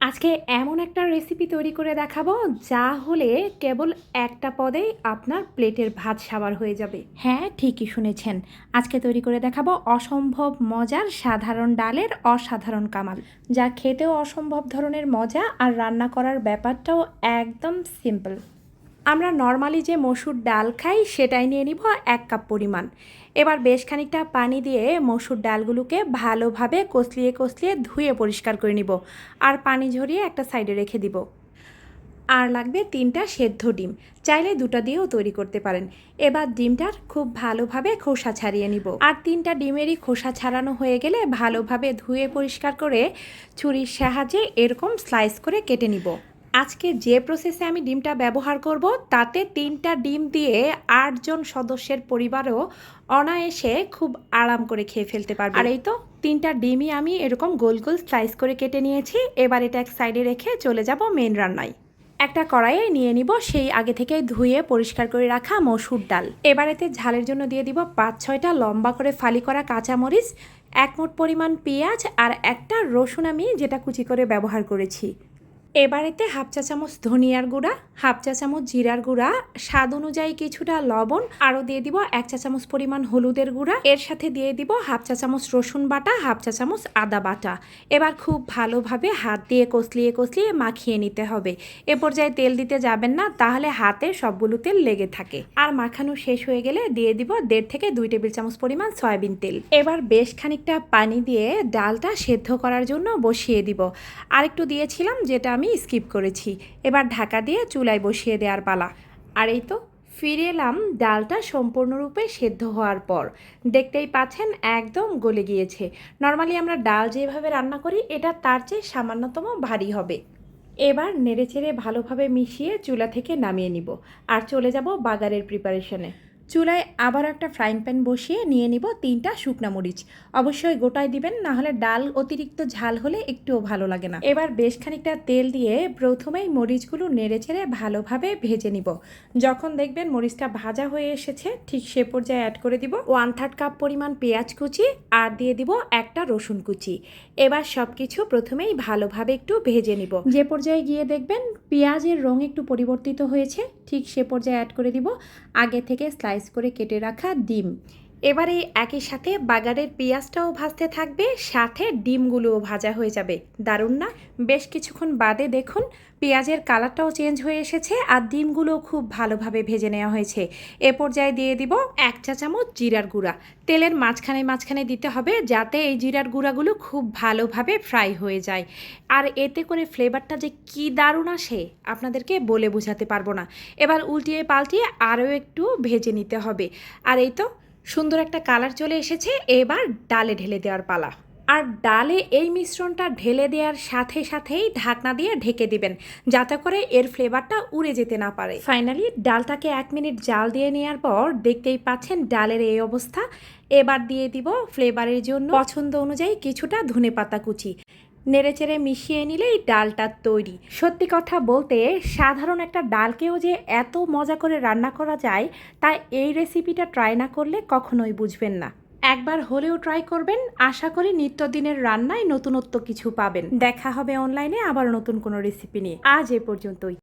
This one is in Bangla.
আজকে এমন একটা রেসিপি তৈরি করে দেখাবো, যা হলে কেবল একটা পদেই আপনার প্লেটের ভাত সাবার হয়ে যাবে। হ্যাঁ ঠিকই শুনেছেন। আজকে তৈরি করে দেখাবো অসম্ভব মজার সাধারণ ডালের অসাধারণ কামাল, যা খেতেও অসম্ভব ধরনের মজা আর রান্না করার ব্যাপারটাও একদম সিম্পল আমরা নর্মালি যে মসুর ডাল খাই, সেটাই নিয়ে নিব এক কাপ পরিমাণ। এবার বেশ খানিকটা পানি দিয়ে মসুর ডালগুলোকে ভালোভাবে কষলিয়ে কষলিয়ে ধুয়ে পরিষ্কার করে নিব আর পানি ঝরিয়ে একটা সাইডে রেখে দিব। আর লাগবে তিনটা সেদ্ধ ডিম, চাইলে দুটো দিয়েও তৈরি করতে পারেন। এবার ডিমটার খুব ভালোভাবে খোসা ছাড়িয়ে নিব। আর তিনটা ডিমেরই খোসা ছাড়ানো হয়ে গেলে ভালোভাবে ধুয়ে পরিষ্কার করে ছুরির সাহায্যে এরকম স্লাইস করে কেটে নিব। আজকে যে প্রসেসে আমি ডিমটা ব্যবহার করব, তাতে তিনটা ডিম দিয়ে আটজন সদস্যের পরিবারও অনায়াসে খুব আরাম করে খেয়ে ফেলতে পারবে। আর এই তো, তিনটা ডিমই আমি এরকম গোল গোল স্লাইস করে কেটে নিয়েছি। এবার এটা এক সাইডে রেখে চলে যাব মেন রান্নায়। একটা কড়াইয়ে নিয়ে নিব সেই আগে থেকে ধুয়ে পরিষ্কার করে রাখা মসুর ডাল। এবার এতে ঝালের জন্য দিয়ে দিব পাঁচ ছয়টা লম্বা করে ফালি করা কাঁচামরিচ, এক মোট পরিমাণ পেঁয়াজ আর একটা রসুন আমি যেটা কুচি করে ব্যবহার করেছি। এবার এতে হাফ চা চামচ ধনিয়ার গুঁড়া, হাফ চা চামচ জিরার গুঁড়া, স্বাদ অনুযায়ী কিছুটা লবণ, আরও দিয়ে দিব এক চা চামচ পরিমাণ হলুদের গুঁড়া। এর সাথে দিয়ে দিব হাফ চা চামচ রসুন বাটা, হাফ চা চামচ আদা বাটা। এবার খুব ভালোভাবে হাত দিয়ে কষলিয়ে কষলিয়ে মাখিয়ে নিতে হবে। এ পর্যায়ে তেল দিতে যাবেন না, তাহলে হাতে সবগুলো তেল লেগে থাকে। আর মাখানো শেষ হয়ে গেলে দিয়ে দিব দেড় থেকে দুই টেবিল চামচ পরিমাণ সয়াবিন তেল। এবার বেশ খানিকটা পানি দিয়ে ডালটা সেদ্ধ করার জন্য বসিয়ে দিব। আরেকটু দিয়েছিলাম, যেটা আমি স্কিপ করেছি। এবার ঢাকা দিয়ে চুলায় বসিয়ে দেওয়ার পালা। আর এই তো, ফিরে এলাম ডালটা সম্পূর্ণরূপে সেদ্ধ হওয়ার পর। দেখতেই পাচ্ছেন একদম গলে গিয়েছে। নর্মালি আমরা ডাল যেভাবে রান্না করি, এটা তার চেয়ে সামান্যতম ভারী হবে। এবার নেড়েচেড়ে ভালোভাবে মিশিয়ে চুলা থেকে নামিয়ে নিব। আর চলে যাব বাগারের প্রিপারেশনে চুলায় আবার একটা ফ্রাইং প্যান বসিয়ে নিয়ে নিব তিনটা শুকনা মরিচ। অবশ্যই গোটায় দিবেন না হলে ডাল অতিরিক্ত ঝাল হলে একটুও ভালো লাগে না। এবার বেশ খানিকটা তেল দিয়ে প্রথমেই মরিচগুলো নেড়ে চেড়ে ভালোভাবে ভেজে নিব। যখন দেখবেন মরিচটা ভাজা হয়ে এসেছে, ঠিক সে পর্যায়ে অ্যাড করে দিব ওয়ান থার্ড কাপ পরিমাণ পেঁয়াজ কুচি আর দিয়ে দিব একটা রসুন কুচি। এবার সব কিছু প্রথমেই ভালোভাবে একটু ভেজে নিব। যে পর্যায়ে গিয়ে দেখবেন পেঁয়াজের রং একটু পরিবর্তিত হয়েছে, ঠিক সে পর্যায়ে অ্যাড করে দিব। আগে থেকে স্লাইস করে কেটে রাখা ডিম। এবারে একই সাথে বাগারের পেঁয়াজটাও ভাজতে থাকবে, সাথে ডিমগুলোও ভাজা হয়ে যাবে। দারুণ না? বেশ কিছুক্ষণ বাদে দেখুন, পেঁয়াজের কালারটাও চেঞ্জ হয়ে এসেছে আর ডিমগুলো খুব ভালোভাবে ভেজে নেওয়া হয়েছে। এ পর্যায়ে দিয়ে দিব এক চা চামচ জিরার গুঁড়া। তেলের মাঝখানে মাঝখানে দিতে হবে যাতে এই জিরার গুঁড়াগুলো খুব ভালোভাবে ফ্রাই হয়ে যায়। আর এতে করে ফ্লেভারটা যে কি দারুণ আসে, আপনাদেরকে বলে বোঝাতে পারব না। এবার উল্টিয়ে পাল্টিয়ে আরও একটু ভেজে নিতে হবে। আর এই তো সুন্দর একটা কালার চলে এসেছে, এবার ডালে ঢেলে দেওয়ার পালা। আর ডালে এই মিশ্রণটা ঢেলে দেওয়ার সাথে সাথেই ঢাকনা দিয়ে ঢেকে দিবেন, যাতে করে এর ফ্লেভারটা উড়ে যেতে না পারে। ফাইনালি ডালটাকে এক মিনিট জাল দিয়ে নেওয়ার পর দেখতেই পাচ্ছেন ডালের এই অবস্থা। এবার দিয়ে দিব ফ্লেভারের জন্য পছন্দ অনুযায়ী কিছুটা ধনে পাতা কুচি। নেড়েচেড়ে মিশিয়ে নিলে এই ডালটা তৈরি। সত্যি কথা বলতে, সাধারণ একটা ডালকেও যে এত মজা করে রান্না করা যায় তাই এই রেসিপিটা ট্রাই না করলে কখনোই বুঝবেন না। একবার হলেও ট্রাই করবেন, আশা করি নিত্যদিনের রান্নায় নতুনত্ব কিছু পাবেন। দেখা হবে অনলাইনে আবার নতুন কোনো রেসিপি নিয়ে। আজ এ পর্যন্তই।